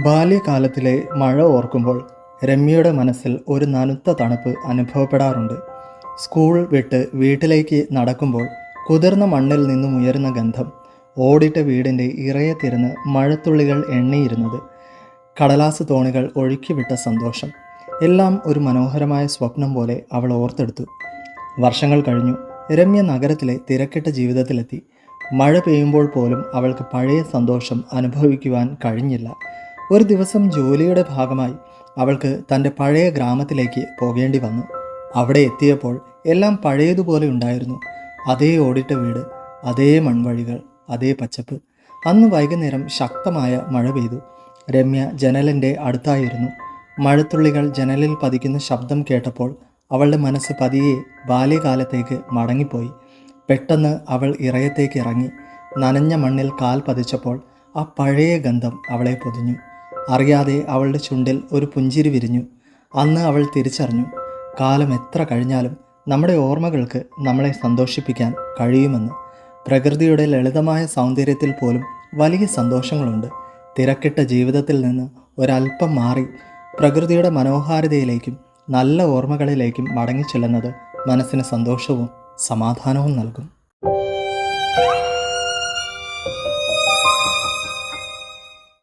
ബാല്യകാലത്തിലെ മഴ ഓർക്കുമ്പോൾ രമ്യയുടെ മനസ്സിൽ ഒരു നനുത്ത തണുപ്പ് അനുഭവപ്പെടാറുണ്ട്. സ്കൂൾ വിട്ട് വീട്ടിലേക്ക് നടക്കുമ്പോൾ കുതിർന്ന മണ്ണിൽ നിന്നും ഉയരുന്ന ഗന്ധം ഓടിട്ട വീടിന്റെ ഇറയെ തിരുന്ന് മഴത്തുള്ളികൾ എണ്ണിയിരുന്നത് കടലാസ് തോണികൾ ഒഴുക്കിവിട്ട സന്തോഷം എല്ലാം ഒരു മനോഹരമായ സ്വപ്നം പോലെ അവൾ ഓർത്തെടുത്തു. വർഷങ്ങൾ കഴിഞ്ഞു രമ്യ നഗരത്തിലെ തിരക്കിട്ട ജീവിതത്തിലെത്തി. മഴ പെയ്യുമ്പോൾ പോലും അവൾക്ക് പഴയ സന്തോഷം അനുഭവിക്കുവാൻ കഴിഞ്ഞില്ല. ഒരു ദിവസം ജോലിയുടെ ഭാഗമായി അവൾക്ക് തന്റെ പഴയ ഗ്രാമത്തിലേക്ക് പോകേണ്ടി വന്നു. അവിടെ എത്തിയപ്പോൾ എല്ലാം പഴയതുപോലെ ഉണ്ടായിരുന്നു. അതേ ഓടിട്ട വീട് അതേ മൺവഴികൾ അതേ പച്ചപ്പ്. അന്ന് വൈകുന്നേരം ശക്തമായ മഴ പെയ്തു. രമ്യ ജനലിന്റെ അടുത്തായിരുന്നു. മഴത്തുള്ളികൾ ജനലിൽ പതിക്കുന്ന ശബ്ദം കേട്ടപ്പോൾ അവളുടെ മനസ്സ് പതിയെ ബാല്യകാലത്തേക്ക് മടങ്ങിപ്പോയി. പെട്ടെന്ന് അവൾ ഇറയത്തേക്ക് ഇറങ്ങി. നനഞ്ഞ മണ്ണിൽ കാൽ പതിച്ചപ്പോൾ ആ പഴയ ഗന്ധം അവളെ പൊതിഞ്ഞു. അറിയാതെ അവളുടെ ചുണ്ടിൽ ഒരു പുഞ്ചിരി വിരിഞ്ഞു. അന്ന് അവൾ തിരിച്ചറിഞ്ഞു കാലം എത്ര കഴിഞ്ഞാലും നമ്മുടെ ഓർമ്മകൾക്ക് നമ്മളെ സന്തോഷിപ്പിക്കാൻ കഴിയുമെന്ന്. പ്രകൃതിയുടെ ലളിതമായ സൗന്ദര്യത്തിൽ പോലും വലിയ സന്തോഷങ്ങളുണ്ട്. തിരക്കിട്ട ജീവിതത്തിൽ നിന്ന് ഒരല്പം മാറി പ്രകൃതിയുടെ മനോഹാരിതയിലേക്കും നല്ല ഓർമ്മകളിലേക്കും മടങ്ങിച്ചെല്ലുന്നത് മനസ്സിന് സന്തോഷവും സമാധാനവും നൽകും.